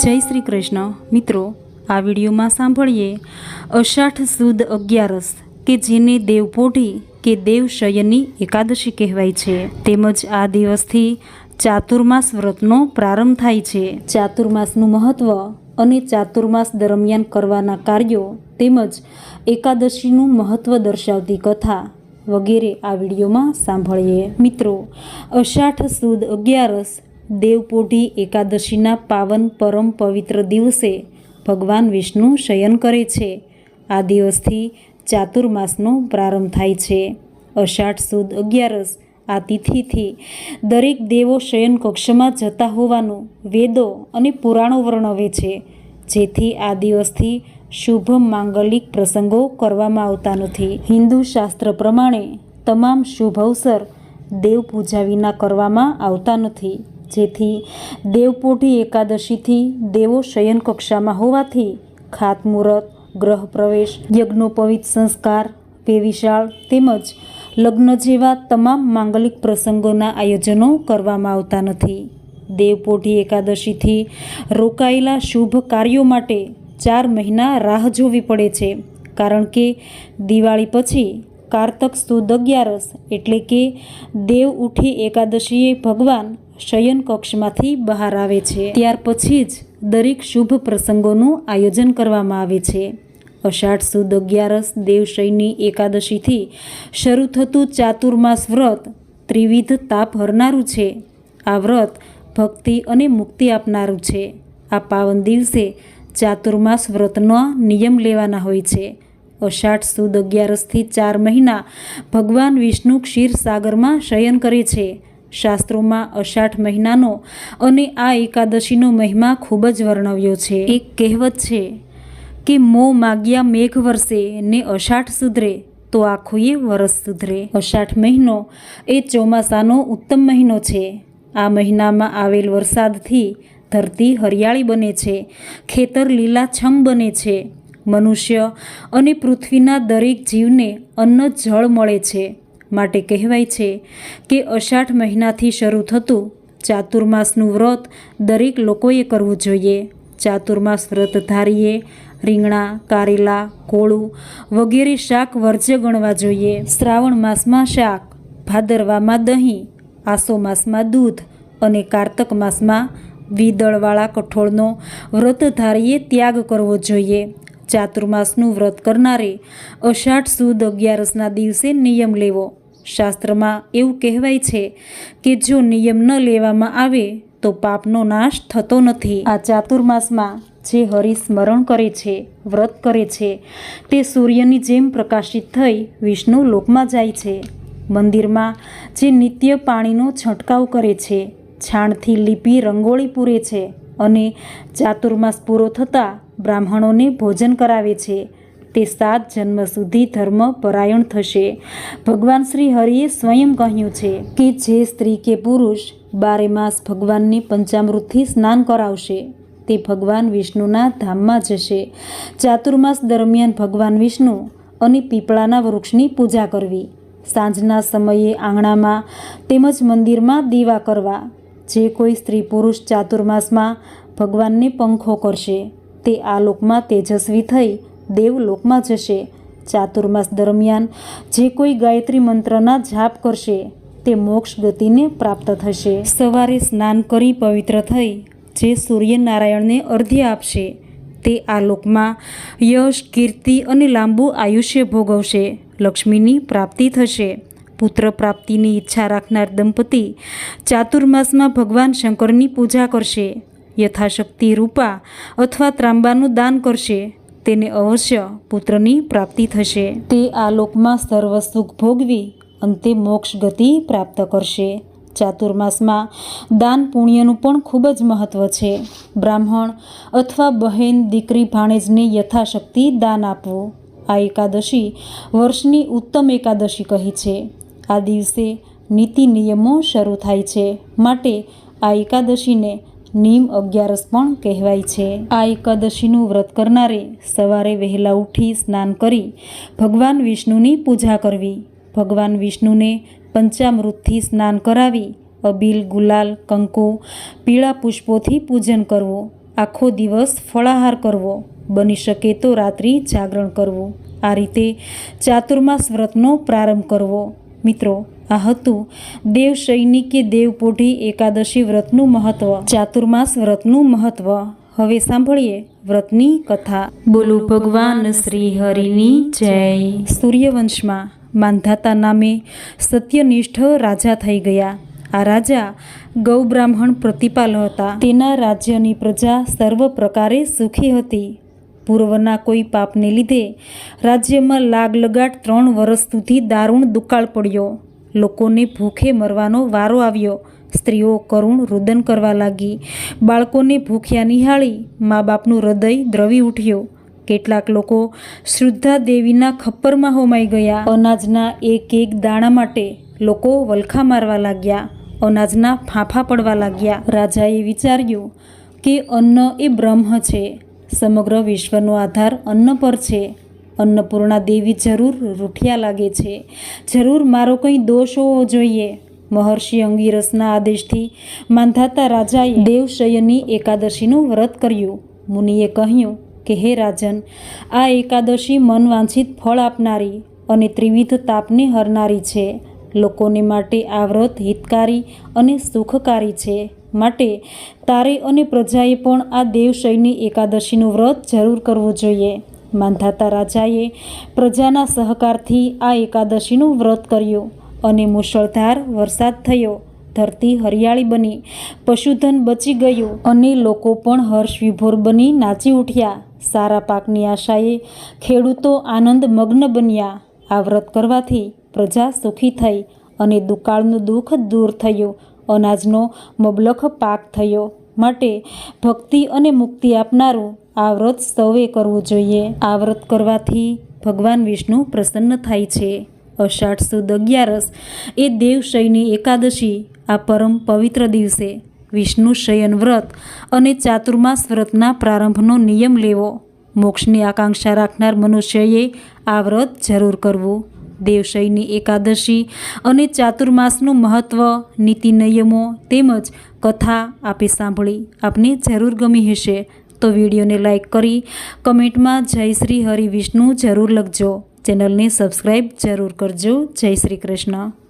જય શ્રી કૃષ્ણ. મિત્રો, આ વિડીયોમાં સાંભળીએ અષાઢ સુદ અગિયારસ, કે જેને દેવપોઢી, કે દેવશયની એકાદશી કહેવાય છે. તેમજ આ દિવસથી ચાતુર્માસ વ્રતનો પ્રારંભ થાય છે. ચાતુર્માસનું મહત્ત્વ અને ચાતુર્માસ દરમિયાન કરવાના કાર્યો તેમજ એકાદશીનું મહત્ત્વ દર્શાવતી કથા વગેરે આ વિડીયોમાં સાંભળીએ. મિત્રો, અષાઢ સુદ અગિયારસ દેવપોઢી એકાદશીના પાવન પરમ પવિત્ર દિવસે ભગવાન વિષ્ણુ શયન કરે છે. આ દિવસથી ચાતુર્માસનો પ્રારંભ થાય છે. અષાઢ સુદ અગિયારસ આ તિથિથી દરેક દેવો શયન કક્ષમાં જતા હોવાનું વેદો અને પુરાણો વર્ણવે છે. જેથી આ દિવસથી શુભ માંગલિક પ્રસંગો કરવામાં આવતા નથી. હિન્દુ શાસ્ત્ર પ્રમાણે તમામ શુભ અવસર દેવ પૂજા વિના કરવામાં આવતા નથી. જેથી દેવપોઢી એકાદશીથી દેવો શયન કક્ષામાં હોવાથી ખાતમુહૂર્ત ગ્રહ પ્રવેશ યજ્ઞોપવિત સંસ્કાર, વેવિશાળ તેમજ લગ્ન જેવા તમામ માંગલિક પ્રસંગોના આયોજનો કરવામાં આવતા નથી. દેવપોઢી એકાદશીથી રોકાયેલા શુભ કાર્યો માટે ચાર મહિના રાહ જોવી પડે છે, કારણ કે દિવાળી પછી કારતક સુદ અગિયારસ એટલે કે દેવ ઉઠી એકાદશીએ ભગવાન શયન કક્ષમાંથી બહાર આવે છે. ત્યાર પછી જ દરેક શુભ પ્રસંગોનું આયોજન કરવામાં આવે છે. અષાઢ સુદ અગિયારસ દેવશયની એકાદશીથી શરૂ થતું ચાતુર્માસ વ્રત ત્રિવિધ તાપ હરનારું છે. આ વ્રત ભક્તિ અને મુક્તિ આપનારું છે. આ પાવન દિવસે ચાતુર્માસ વ્રતનો નિયમ લેવાના હોય છે. અષાઢ સુદ અગિયારસથી ચાર મહિના ભગવાન વિષ્ણુ ક્ષીરસાગરમાં શયન કરે છે. શાસ્ત્રોમાં અષાઢ મહિનાનો અને આ એકાદશીનો મહિમા ખૂબ જ વર્ણવ્યો છે. એક કહેવત છે કે મો માગ્યા મેઘ વરસે, ને અષાઢ સુધરે તો આખું વરસ સુધરે. અષાઢ મહિનો એ ચોમાસાનો ઉત્તમ મહિનો છે. આ મહિનામાં આવેલ વરસાદથી ધરતી હરિયાળી બને છે, ખેતર લીલાછમ બને છે, મનુષ્ય અને પૃથ્વીના દરેક જીવને અન્ન જળ મળે છે. માટે કહેવાય છે કે અષાઢ મહિનાથી શરૂ થતું ચાતુર્માસનું વ્રત દરેક લોકોએ કરવું જોઈએ. ચાતુર્માસ વ્રત ધારીએ, રીંગણા, કારેલા, કોળું વગેરે શાક વર્જ્ય ગણવા જોઈએ. શ્રાવણ માસમાં શાક, ભાદરવામાં દહીં, આસો માસમાં દૂધ અને કારતક માસમાં વિદળવાળા કઠોળનો વ્રત ધારીએ ત્યાગ કરવો જોઈએ. ચાતુર્માસનું વ્રત કરનારે અષાઢ સુદ અગિયારસના દિવસે નિયમ લેવો. શાસ્ત્રમાં એવું કહેવાય છે કે જો નિયમ ન લેવામાં આવે તો પાપનો નાશ થતો નથી. આ ચાતુર્માસમાં જે હરિસ્મરણ કરે છે, વ્રત કરે છે, તે સૂર્યની જેમ પ્રકાશિત થઈ વિષ્ણુ લોકમાં જાય છે. મંદિરમાં જે નિત્ય પાણીનો છંટકાવ કરે છે, છાણથી લીપી રંગોળી પૂરે છે અને ચાતુર્માસ પૂરો થતાં બ્રાહ્મણોને ભોજન કરાવે છે. તે સાત જન્મ સુધી ધર્મ પરાયણ થશે. ભગવાન શ્રી હરિએ સ્વયં કહ્યું છે કે જે સ્ત્રી કે પુરુષ બારે માસ ભગવાનને પંચામૃતથી સ્નાન કરાવશે, તે ભગવાન વિષ્ણુના ધામમાં જશે. ચાતુર્માસ દરમિયાન ભગવાન વિષ્ણુ અને પીપળાના વૃક્ષની પૂજા કરવી. સાંજના સમયે આંગણામાં તેમજ મંદિરમાં દીવા કરવા. જે કોઈ સ્ત્રી પુરુષ ચાતુર્માસમાં ભગવાનને પંખો કરશે, તે આ લોકમાં તેજસ્વી થઈ દેવલોકમાં જશે. ચાતુર્માસ દરમિયાન જે કોઈ ગાયત્રી મંત્રના જાપ કરશે, તે મોક્ષ ગતિને પ્રાપ્ત થશે. સવારે સ્નાન કરી પવિત્ર થઈ, જે સૂર્યનારાયણને અર્ધ્ય આપશે, તે આ લોકમાં યશ, કીર્તિ અને લાંબુ આયુષ્ય ભોગવશે. લક્ષ્મીની પ્રાપ્તિ થશે. પુત્ર પ્રાપ્તિની ઈચ્છા રાખનાર દંપતી ચાતુર્માસમાં ભગવાન શંકરની પૂજા કરશે. યથાશક્તિ રૂપા અથવા ત્રાંબાનું દાન કરશે. તેને અવશ્ય પુત્રની પ્રાપ્તિ થશે. તે આ લોકમાં સર્વ સુખ ભોગવી અંતે મોક્ષ ગતિ પ્રાપ્ત કરશે. ચાતુર્માસમાં દાન પુણ્યનું પણ ખૂબ જ મહત્ત્વ છે. બ્રાહ્મણ અથવા બહેન દીકરી ભાણેજને યથાશક્તિ દાન આપવું. આ એકાદશી વર્ષની ઉત્તમ એકાદશી કહી છે. આ દિવસે નીતિ નિયમો શરૂ થાય છે. માટે આ એકાદશીને નીમ અગિયારસ પણ કહેવાય છે. આ એકાદશીનું વ્રત કરનારે સવારે વહેલા ઉઠી સ્નાન કરી ભગવાન વિષ્ણુની પૂજા કરવી. ભગવાન વિષ્ણુને પંચામૃતથી સ્નાન કરાવી, અબીલ, ગુલાલ, કંકુ, પીળા પુષ્પોથી પૂજન કરવું. આખો દિવસ ફળાહાર કરવો. બની શકે તો રાત્રિ જાગરણ કરવું. આ રીતે ચાતુર્માસ વ્રતનો પ્રારંભ કરવો. મિત્રો આ હતું. દેવ સૈનિકે દેવપોઢી એકાદશી વ્રતનું મહત્વ ચાતુર્માસ વ્રતનું મહત્વ. હવે સાંભળીએ વ્રતની કથા. બોલો ભગવાન શ્રી હરિની જય. સૂર્યવંશમાં માંધાતા નામે સત્યનિષ્ઠ રાજા થઈ ગયા. આ રાજા ગૌબ્રાહ્મણ પ્રતિપાલ હતા. તેના રાજ્યની પ્રજા સર્વ પ્રકારે સુખી હતી. પૂર્વના કોઈ પાપને લીધે રાજ્યમાં લાગ લગાટ ત્રણ વર્ષ સુધી દારૂણ દુકાળ પડ્યો. લોકોને ભૂખે મરવાનો વારો આવ્યો. સ્ત્રીઓ કરુણ રુદન કરવા લાગી. બાળકોને ભૂખ્યા નિહાળી મા બાપનું હૃદય દ્રવી ઉઠ્યું. કેટલાક લોકો શ્રદ્ધા દેવીના ખપ્પરમાં હોમાઈ ગયા. અનાજના એક એક દાણા માટે લોકો વલખા મારવા લાગ્યા. અનાજના ફાંફા પડવા લાગ્યા. રાજાએ વિચાર્યું કે અન્ન એ બ્રહ્મ છે. સમગ્ર વિશ્વનો આધાર અન્ન પર છે. અન્નપૂર્ણા દેવી જરૂર રૂઠિયા લાગે છે. જરૂર મારો કંઈ દોષ હોવો જોઈએ. મહર્ષિ અંગીરસના આદેશથી માંધાતા રાજાએ દેવશયની એકાદશીનું વ્રત કર્યું. મુનિએ કહ્યું કે, હે રાજન, આ એકાદશી મનવાંછિત ફળ આપનારી અને ત્રિવિધ તાપને હરનારી છે. લોકોને માટે આ વ્રત હિતકારી અને સુખકારી છે. માટે તારે અને પ્રજાએ પણ આ દેવશયની એકાદશીનું વ્રત જરૂર કરવું જોઈએ. માંધાતા રાજાએ પ્રજાના સહકારથી આ એકાદશીનું વ્રત કર્યું અને મુશળધાર વરસાદ થયો. ધરતી હરિયાળી બની, પશુધન બચી ગયું અને લોકો પણ હર્ષ વિભોર બની નાચી ઉઠ્યા. સારા પાકની આશાએ ખેડૂતો આનંદ મગ્ન બન્યા. આ વ્રત કરવાથી પ્રજા સુખી થઈ અને દુકાળનું દુઃખ દૂર થયું. અનાજનો મબલખ પાક થયો. માટે ભક્તિ અને મુક્તિ આપનારું આ વ્રત સૌએ કરવું જોઈએ. આ વ્રત કરવાથી ભગવાન વિષ્ણુ પ્રસન્ન થાય છે. અષાઢ સુદ અગિયારસ એ દેવશયની એકાદશી, આ પરમ પવિત્ર દિવસે વિષ્ણુ શયન વ્રત અને ચાતુર્માસ વ્રતના પ્રારંભનો નિયમ લેવો. મોક્ષની આકાંક્ષા રાખનાર મનુષ્યએ આ વ્રત જરૂર કરવું. દેવશયની એકાદશી અને ચાતુર્માસનું મહત્ત્વ નીતિ નિયમો તેમજ કથા આપે સાંભળી. આપને જરૂર ગમી હશે તો વિડીયોને લાઇક કરી કમેન્ટમાં જય શ્રી હરિ વિષ્ણુ જરૂર લખજો. ચેનલને સબસ્ક્રાઈબ જરૂર કરજો. જય શ્રી કૃષ્ણ.